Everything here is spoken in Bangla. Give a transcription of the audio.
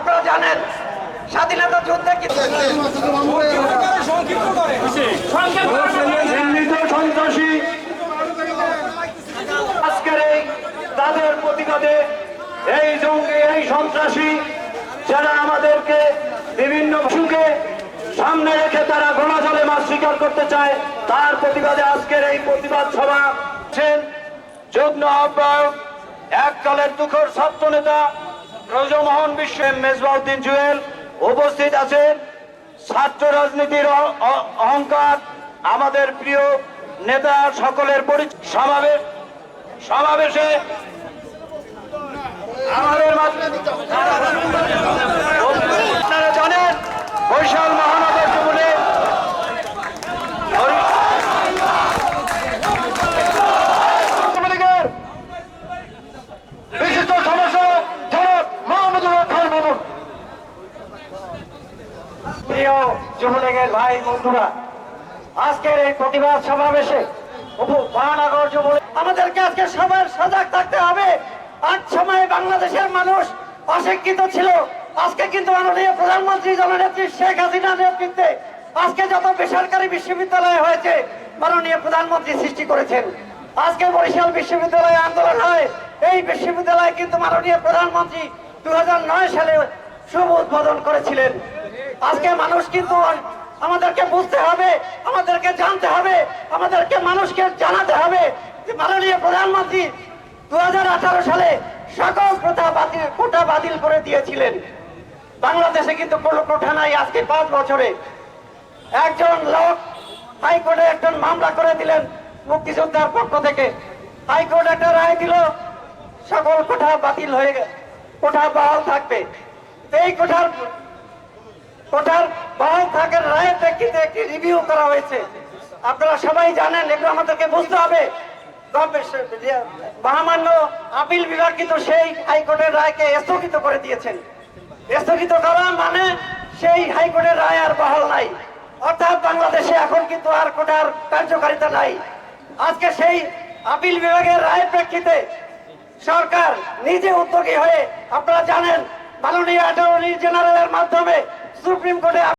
আপনারা জানেন, স্বাধীনতা যুদ্ধে এই তাদের প্রতিবাদে এই জঙ্গি, এই সন্ত্রাসী যারা আমাদেরকে বিভিন্ন সুখে সামনে রেখে তারা গোনা জলে মাছ শিকার করতে চায়, তার প্রতিবাদে আজকের এই প্রতিবাদ সভা যুগ্ম আহ্বায়ক এককালের দুঃখর ছাত্র নেতা ব্রজমোহন বিশ্ব মেজবাউদ্দিন জুয়েল উপস্থিত আছেন। ছাত্র রাজনীতির অহংকার, আমাদের প্রিয় নেতা সকলের পরি- সমাবেশ, সমাবেশে আমাদের আপনারা জানেন বৈশাল যুবলীগের ভাই, বন্ধুরা, আজকের এই প্রতিবাদ সমাবেশে মহানগর যুবলীগ আমাদেরকে আজকে সবার সজাগ থাকতে হবে। আজ সময়ে বাংলাদেশের মানুষ অশিক্ষিত ছিল। আজকে কিন্তু মাননীয় প্রধানমন্ত্রী জননেত্রী শেখ হাসিনার নেতৃত্বে আজকে যত বেসরকারি বিশ্ববিদ্যালয় হয়েছে, মাননীয় প্রধানমন্ত্রী সৃষ্টি করেছেন। আজকে বরিশাল বিশ্ববিদ্যালয়ে আন্দোলন হয়। এই বিশ্ববিদ্যালয় কিন্তু মাননীয় প্রধানমন্ত্রী দু হাজার নয় সালে শুভ উদ্বোধন করেছিলেন। আজকে মানুষ কিন্তু আমাদেরকে বুঝতে হবে, আমাদেরকে জানতে হবে, আমাদেরকে মানুষকে জানাতে হবে যে মাননীয় প্রধানমন্ত্রী দু হাজার আঠারো সালে সকল প্রথা বাতিল, কোটা বাতিল করে দিয়েছিলেন। বাংলাদেশে কিন্তু কোনো কোঠা নাই আজকে পাঁচ বছরে। একজন লোক হাইকোর্টে একজন মামলা করে দিলেন মুক্তিযোদ্ধার পক্ষ থেকে। হাইকোর্ট একটা রায় দিল, সকল কোঠা বাতিল হয়ে কোঠা বহাল থাকবে। এই কোঠার কোঠার বহাল থাকার রায়ের প্রেক্ষিতে একটি রিভিউ করা হয়েছে? আপনারা সবাই জানেন, এগুলো আমাদেরকে বুঝতে হবে। মহামান্য আপিল বিভাগ কিন্তু সেই হাইকোর্টের রায়কে স্থগিত করে দিয়েছেন। স্থগিত করা মানে সেই হাইকোর্টের রায় আর বহাল নাই। অর্থাৎ বাংলাদেশে এখন কিন্তু আর কোটার কার্যকারিতা নাই। আজকে সেই আপিল বিভাগের রায়ের প্রেক্ষিতে সরকার নিজে উদ্যোগী হয়ে, আপনারা জানেন, মাননীয় অ্যাটর্নি জেনারেলের মাধ্যমে সুপ্রিম কোর্টে